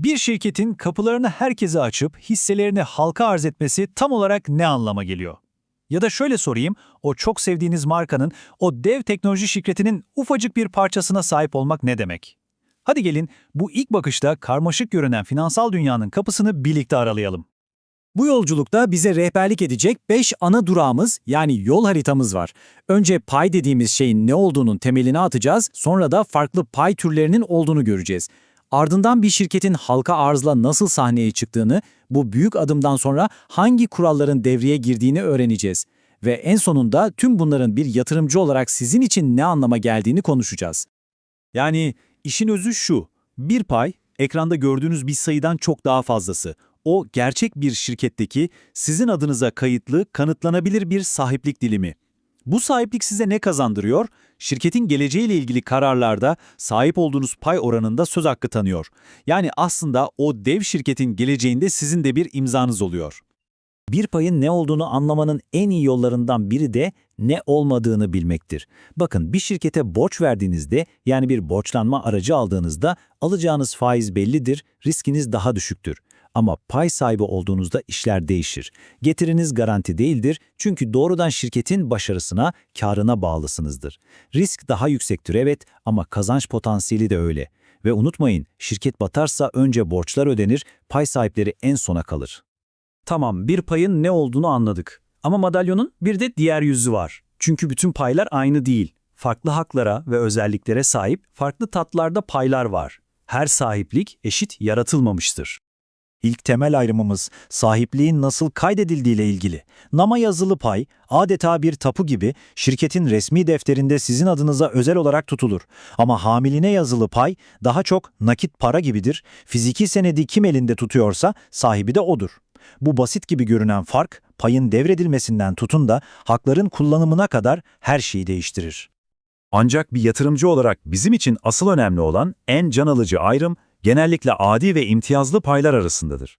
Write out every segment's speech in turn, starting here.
Bir şirketin kapılarını herkese açıp hisselerini halka arz etmesi tam olarak ne anlama geliyor? Ya da şöyle sorayım, o çok sevdiğiniz markanın, o dev teknoloji şirketinin ufacık bir parçasına sahip olmak ne demek? Hadi gelin bu ilk bakışta karmaşık görünen finansal dünyanın kapısını birlikte aralayalım. Bu yolculukta bize rehberlik edecek 5 ana durağımız yani yol haritamız var. Önce pay dediğimiz şeyin ne olduğunun temelini atacağız, sonra da farklı pay türlerinin olduğunu göreceğiz. Ardından bir şirketin halka arzla nasıl sahneye çıktığını, bu büyük adımdan sonra hangi kuralların devreye girdiğini öğreneceğiz. Ve en sonunda tüm bunların bir yatırımcı olarak sizin için ne anlama geldiğini konuşacağız. Yani işin özü şu, bir pay, ekranda gördüğünüz bir sayıdan çok daha fazlası. O gerçek bir şirketteki sizin adınıza kayıtlı, kanıtlanabilir bir sahiplik dilimi. Bu sahiplik size ne kazandırıyor? Şirketin geleceğiyle ilgili kararlarda sahip olduğunuz pay oranında söz hakkı tanıyor. Yani aslında o dev şirketin geleceğinde sizin de bir imzanız oluyor. Bir payın ne olduğunu anlamanın en iyi yollarından biri de ne olmadığını bilmektir. Bakın bir şirkete borç verdiğinizde yani bir borçlanma aracı aldığınızda alacağınız faiz bellidir, riskiniz daha düşüktür. Ama pay sahibi olduğunuzda işler değişir. Getiriniz garanti değildir çünkü doğrudan şirketin başarısına, karına bağlısınızdır. Risk daha yüksektir evet ama kazanç potansiyeli de öyle. Ve unutmayın şirket batarsa önce borçlar ödenir, pay sahipleri en sona kalır. Tamam, bir payın ne olduğunu anladık. Ama madalyonun bir de diğer yüzü var. Çünkü bütün paylar aynı değil. Farklı haklara ve özelliklere sahip farklı tatlarda paylar var. Her sahiplik eşit yaratılmamıştır. İlk temel ayrımımız sahipliğin nasıl kaydedildiğiyle ilgili. Nama yazılı pay adeta bir tapu gibi şirketin resmi defterinde sizin adınıza özel olarak tutulur. Ama hamiline yazılı pay daha çok nakit para gibidir. Fiziki senedi kim elinde tutuyorsa sahibi de odur. Bu basit gibi görünen fark payın devredilmesinden tutun da hakların kullanımına kadar her şeyi değiştirir. Ancak bir yatırımcı olarak bizim için asıl önemli olan en can alıcı ayrım genellikle adi ve imtiyazlı paylar arasındadır.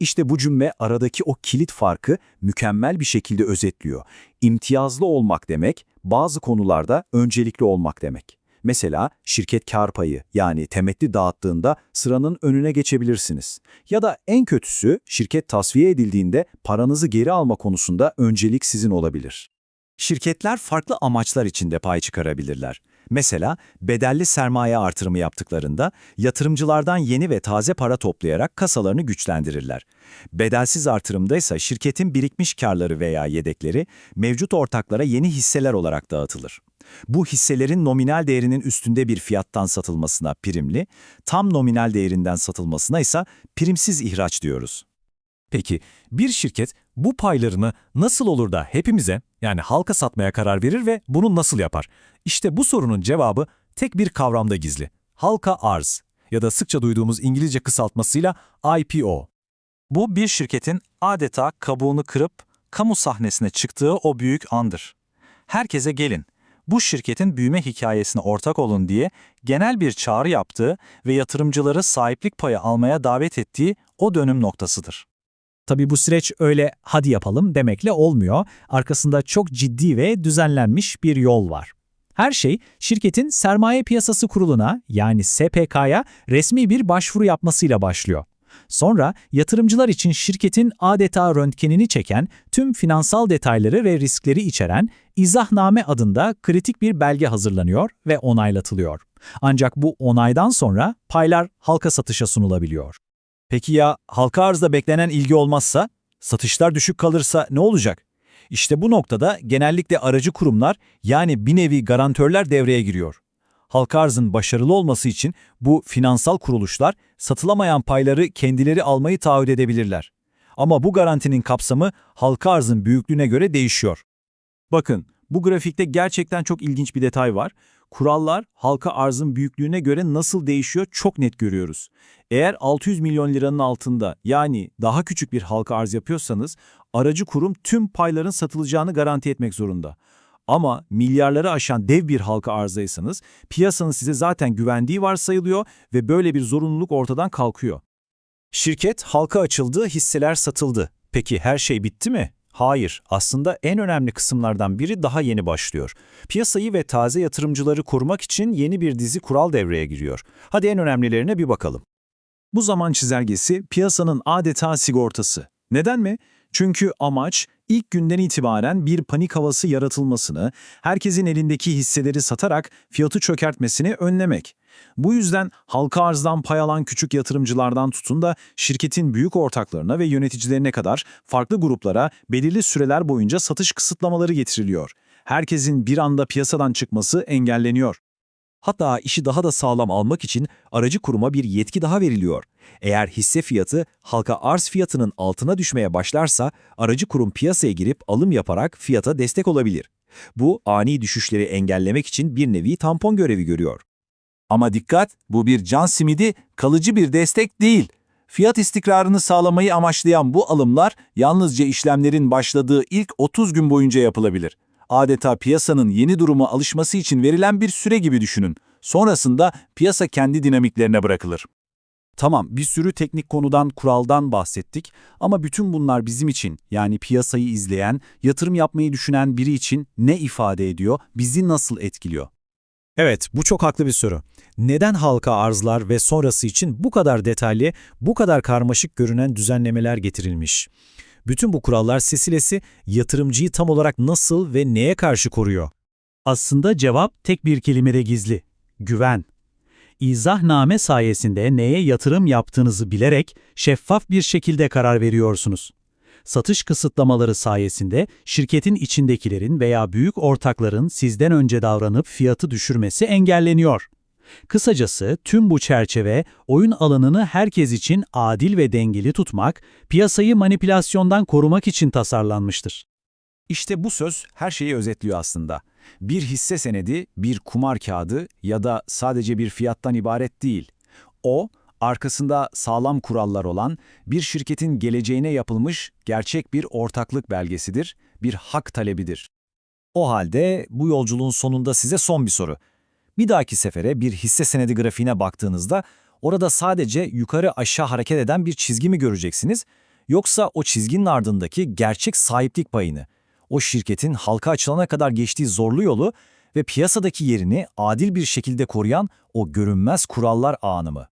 İşte bu cümle aradaki o kilit farkı mükemmel bir şekilde özetliyor. İmtiyazlı olmak demek, bazı konularda öncelikli olmak demek. Mesela şirket kar payı yani temettü dağıttığında sıranın önüne geçebilirsiniz. Ya da en kötüsü şirket tasfiye edildiğinde paranızı geri alma konusunda öncelik sizin olabilir. Şirketler farklı amaçlar için de pay çıkarabilirler. Mesela bedelli sermaye artırımı yaptıklarında yatırımcılardan yeni ve taze para toplayarak kasalarını güçlendirirler. Bedelsiz artırımda ise şirketin birikmiş karları veya yedekleri mevcut ortaklara yeni hisseler olarak dağıtılır. Bu hisselerin nominal değerinin üstünde bir fiyattan satılmasına primli, tam nominal değerinden satılmasına ise primsiz ihraç diyoruz. Peki bir şirket bu paylarını nasıl olur da hepimize yani halka satmaya karar verir ve bunu nasıl yapar? İşte bu sorunun cevabı tek bir kavramda gizli. Halka arz ya da sıkça duyduğumuz İngilizce kısaltmasıyla IPO. Bu bir şirketin adeta kabuğunu kırıp kamu sahnesine çıktığı o büyük andır. Herkese gelin, bu şirketin büyüme hikayesine ortak olun diye genel bir çağrı yaptığı ve yatırımcıları sahiplik payı almaya davet ettiği o dönüm noktasıdır. Tabii bu süreç öyle hadi yapalım demekle olmuyor. Arkasında çok ciddi ve düzenlenmiş bir yol var. Her şey şirketin Sermaye Piyasası Kurulu'na yani SPK'ya resmi bir başvuru yapmasıyla başlıyor. Sonra yatırımcılar için şirketin adeta röntgenini çeken tüm finansal detayları ve riskleri içeren izahname adında kritik bir belge hazırlanıyor ve onaylatılıyor. Ancak bu onaydan sonra paylar halka satışa sunulabiliyor. Peki ya halka arzda beklenen ilgi olmazsa, satışlar düşük kalırsa ne olacak? İşte bu noktada genellikle aracı kurumlar yani bir nevi garantörler devreye giriyor. Halka arzın başarılı olması için bu finansal kuruluşlar satılamayan payları kendileri almayı taahhüt edebilirler. Ama bu garantinin kapsamı halka arzın büyüklüğüne göre değişiyor. Bakın, bu grafikte gerçekten çok ilginç bir detay var. Kurallar halka arzın büyüklüğüne göre nasıl değişiyor çok net görüyoruz. Eğer 600 milyon liranın altında yani daha küçük bir halka arz yapıyorsanız aracı kurum tüm payların satılacağını garanti etmek zorunda. Ama milyarları aşan dev bir halka arzaysanız piyasanın size zaten güvendiği varsayılıyor ve böyle bir zorunluluk ortadan kalkıyor. Şirket halka açıldı, hisseler satıldı. Peki her şey bitti mi? Hayır, aslında en önemli kısımlardan biri daha yeni başlıyor. Piyasayı ve taze yatırımcıları korumak için yeni bir dizi kural devreye giriyor. Hadi en önemlilerine bir bakalım. Bu zaman çizelgesi piyasanın adeta sigortası. Neden mi? Çünkü amaç ilk günden itibaren bir panik havası yaratılmasını, herkesin elindeki hisseleri satarak fiyatı çökertmesini önlemek. Bu yüzden halka arzdan pay alan küçük yatırımcılardan tutun da şirketin büyük ortaklarına ve yöneticilerine kadar farklı gruplara belirli süreler boyunca satış kısıtlamaları getiriliyor. Herkesin bir anda piyasadan çıkması engelleniyor. Hatta işi daha da sağlam almak için aracı kuruma bir yetki daha veriliyor. Eğer hisse fiyatı halka arz fiyatının altına düşmeye başlarsa aracı kurum piyasaya girip alım yaparak fiyata destek olabilir. Bu ani düşüşleri engellemek için bir nevi tampon görevi görüyor. Ama dikkat, bu bir can simidi, kalıcı bir destek değil. Fiyat istikrarını sağlamayı amaçlayan bu alımlar yalnızca işlemlerin başladığı ilk 30 gün boyunca yapılabilir. Adeta piyasanın yeni duruma alışması için verilen bir süre gibi düşünün. Sonrasında piyasa kendi dinamiklerine bırakılır. Tamam, bir sürü teknik konudan, kuraldan bahsettik ama bütün bunlar bizim için, yani piyasayı izleyen, yatırım yapmayı düşünen biri için ne ifade ediyor, bizi nasıl etkiliyor? Evet, bu çok haklı bir soru. Neden halka arzlar ve sonrası için bu kadar detaylı, bu kadar karmaşık görünen düzenlemeler getirilmiş? Bütün bu kurallar silsilesi yatırımcıyı tam olarak nasıl ve neye karşı koruyor? Aslında cevap tek bir kelimede gizli. Güven. İzahname sayesinde neye yatırım yaptığınızı bilerek şeffaf bir şekilde karar veriyorsunuz. Satış kısıtlamaları sayesinde şirketin içindekilerin veya büyük ortakların sizden önce davranıp fiyatı düşürmesi engelleniyor. Kısacası tüm bu çerçeve oyun alanını herkes için adil ve dengeli tutmak, piyasayı manipülasyondan korumak için tasarlanmıştır. İşte bu söz her şeyi özetliyor aslında. Bir hisse senedi, bir kumar kağıdı ya da sadece bir fiyattan ibaret değil. O, arkasında sağlam kurallar olan bir şirketin geleceğine yapılmış gerçek bir ortaklık belgesidir, bir hak talebidir. O halde bu yolculuğun sonunda size son bir soru. Bir dahaki sefere bir hisse senedi grafiğine baktığınızda orada sadece yukarı aşağı hareket eden bir çizgi mi göreceksiniz? Yoksa o çizginin ardındaki gerçek sahiplik payını, o şirketin halka açılana kadar geçtiği zorlu yolu ve piyasadaki yerini adil bir şekilde koruyan o görünmez kurallar ağını mı?